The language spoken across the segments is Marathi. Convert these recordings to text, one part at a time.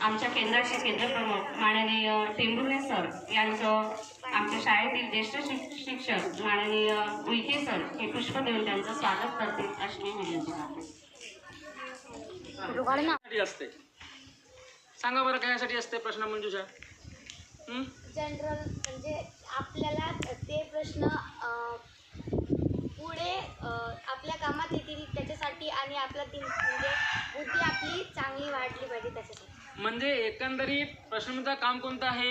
आमच्या केंद्राचे केंद्रप्रमुख माननीय टेंभुर्णे सर यांचं आमच्या शाळेतील ज्येष्ठ शिक- शिक्षक माननीय उईके सर हे पुष्प देऊन त्यांचं स्वागत करतील अशी मी विनंती असते. सांगा बरं कशासाठी असते प्रश्न मंजुषा? हं? जनरल म्हणजे आपल्याला ते प्रश्न अ, पुढे अ, आपल्या कामात येतील त्याच्यासाठी आणि आपला ती म्हणजे बुद्धी आपली चांगली वाढली पाहिजे त्याच्यासाठी म्हणजे एकंदरीत प्रश्नाचं काम कोणतं आहे?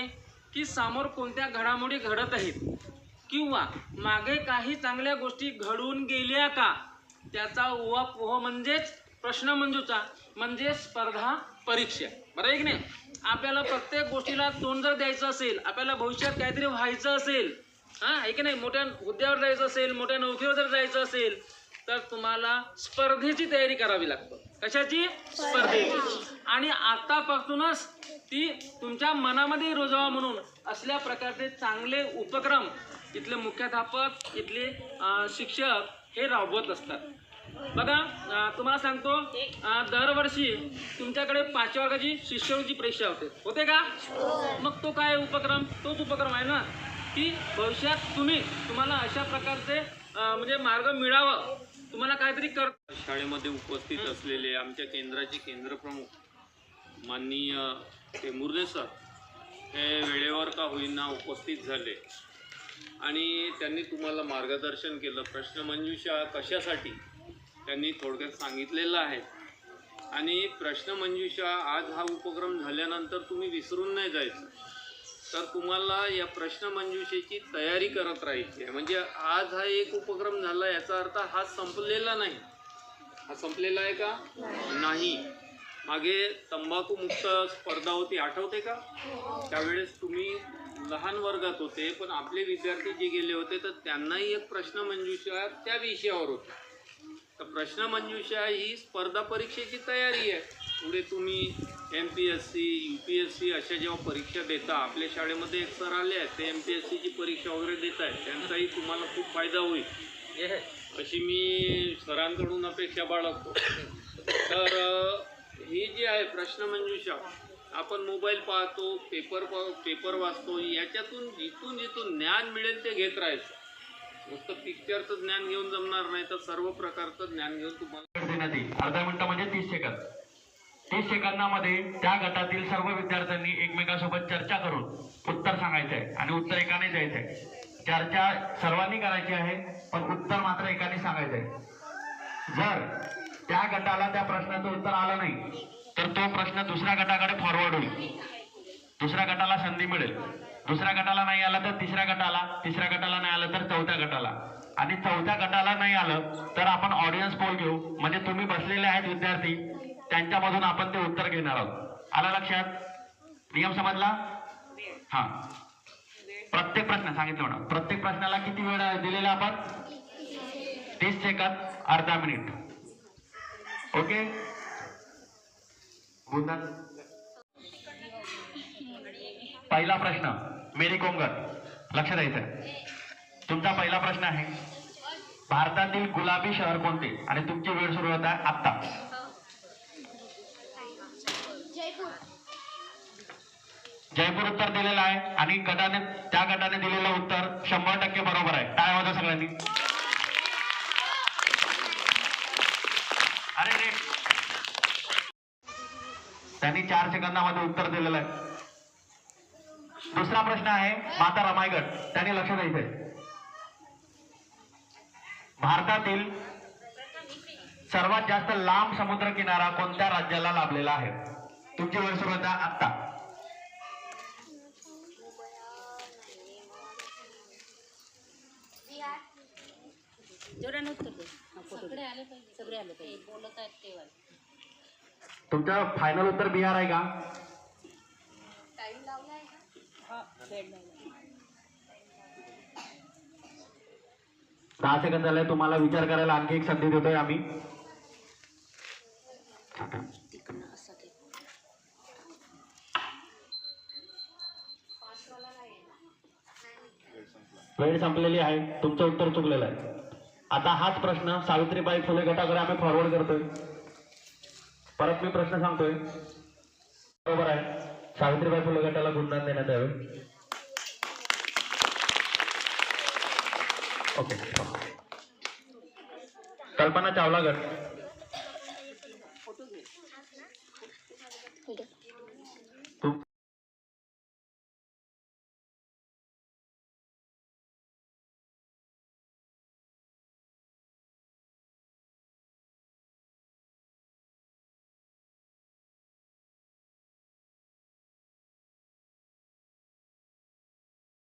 की समोर कोणत्या घडामोडी घडत आहेत? किंवा मागे काही चांगल्या गोष्टी घडून गेल्या का? त्याचा उहापोह म्हणजेच प्रश्न मंजूचा म्हणजे स्पर्धा परीक्षा. बरं आहे की नाही? आपल्याला प्रत्येक गोष्टीला तोंड जर द्यायचं असेल आपल्याला भविष्यात काहीतरी व्हायचं असेल हां आहे की नाही? मोठ्या हुद्द्यावर जायचं असेल मोठ्या नोकरीवर जर जायचं असेल तर तुम्हाला स्पर्धेची तयारी करावी लागतं. कशाची? स्पर्धेची. आणि आतापासूनच ती तुमच्या मनामध्ये रुजवा म्हणून असल्या प्रकारचे चांगले उपक्रम इथले मुख्याध्यापक इथले शिक्षक हे राबवत असतात. बघा तुम्हाला सांगतो दरवर्षी तुमच्याकडे पाचव्या वर्गाची शिष्यवृत्ती परीक्षा होते. होते का? मग तो काय उपक्रम? तोच उपक्रम आहे ना? की भविष्यात तुम्ही तुम्हाला अशा प्रकारचे म्हणजे मार्ग मिळावं. तुम्हाला काहीतरी कर शाळेमध्ये उपस्थित असलेले आमच्या केंद्राचे केंद्रप्रमुख माननीय टेंभुर्णे सर हे वेळेवर का होईना उपस्थित झाले. आणि त्यांनी तुम्हाला मार्गदर्शन केलं. प्रश्नमंजुषा कशासाठी त्यांनी थोडक्यात सांगितलेलं आहे. आणि प्रश्नमंजुषा आज हा उपक्रम झाल्यानंतर तुम्ही विसरून नाही जायचं. तर तुम्हाला या प्रश्नमंजुषेची तयारी करत राहायची आहे. म्हणजे आज हा एक उपक्रम झाला याचा अर्थ हा संपलेला नाही. हा संपलेला आहे का? नाही. मागे तंबाखूमुक्त स्पर्धा होती आठवते का? त्यावेळेस तुम्ही लहान वर्गात होते पण आपले विद्यार्थी जे गेले होते तर त्यांनाही एक प्रश्नमंजुषा त्या विषयावर होती. तर प्रश्नमंजुषा ही स्पर्धा परीक्षेची तयारी आहे. पुढे तुम्ही M P S C U P S C अशा जेव्हा परीक्षा देता आपल्या शाळेमध्ये एक सर आले आहेत ते एम पी एस सीची परीक्षा वगैरे देत आहेत. त्यांचाही तुम्हाला खूप फायदा होईल. अशी मी सरांकडून अपेक्षा बाळगतो. तर ही जी आहे प्रश्नमंजुषा आपण मोबाईल पाहतो पेपर पा पेपर वाचतो याच्यातून जिथून जिथून ज्ञान मिळेल ते घेत राहायचं. नुसतं पिक्चरचं ज्ञान घेऊन जमणार नाही तर सर्व प्रकारचं ज्ञान घेऊन तुम्हाला देण्यात येईल अर्धा मिनिटं म्हणजे तीस सेकंद. तीस सेकंदामध्ये त्या गटातील सर्व विद्यार्थ्यांनी एकमेकांसोबत चर्चा करून उत्तर सांगायचं आहे आणि उत्तर एकाने द्यायचं आहे चर्चा सर्वांनी करायची आहे पण उत्तर मात्र एकाने सांगायचं आहे जर त्या गटाला त्या प्रश्नाचं उत्तर आलं नाही तर तो प्रश्न दुसऱ्या गटाकडे फॉरवर्ड होईल. दुसऱ्या गटाला संधी मिळेल. दुसऱ्या गटाला नाही आलं तर तिसऱ्या गटाला तिसऱ्या गटाला नाही आलं तर चौथ्या गटाला. आणि चौथ्या गटाला नाही आलं तर आपण ऑडियन्स पोल घेऊ. म्हणजे तुम्ही बसलेले आहेत विद्यार्थी त्यांच्यामधून आपण ते उत्तर घेणार आहोत. आला लक्षात? नियम समजला? हा. प्रत्येक प्रश्न सांगितलं म्हणा. प्रत्येक प्रश्नाला किती वेळ दिलेला आपण? तीस सेकंद अर्धा मिनिट. ओके? पहिला प्रश्न मेरी कोंगर लक्ष द्यायचं तुमचा पहिला प्रश्न आहे भारतातील गुलाबी शहर कोणते? आणि तुमची वेळ सुरू होत आहे आत्ता. जयपूर उत्तर दिलेलं आहे. आणि गटाने त्या गटाने दिलेलं उत्तर शंभर टक्के बरोबर आहे. काय होतं सगळ्यांनी? अरे रे. त्यांनी चार सेकंदामध्ये उत्तर दिलेलं आहे. दुसरा प्रश्न आहे माता रमायगड त्यांनी लक्ष द्यायचंय भारतातील सर्वात जास्त लांब समुद्र किनारा कोणत्या राज्याला लाभलेला आहे? तुमची वेळ सुरू होता जोराने उत्तर दे सगळे आले पाहिजे. सगळे आले पाहिजे. बोलत आहेत तेव्हा. तुमचं फायनल उत्तर बिहार आहे का? टाइम लावलाय का? दहा सेकंद झाले तुम्हाला विचार करायला आणखी एक संधी देतोय आम्ही. वेळ संपलेली आहे. तुमचं उत्तर चुकलेलं आहे. आता हाच प्रश्न सावित्रीबाई फुले गटाकडे आम्ही फॉरवर्ड करतोय. परत मी प्रश्न सांगतोय. बरोबर आहे. सावित्रीबाई फुले गटाला गुणदान देण्यात यावे. ओके. कल्पना चावला गट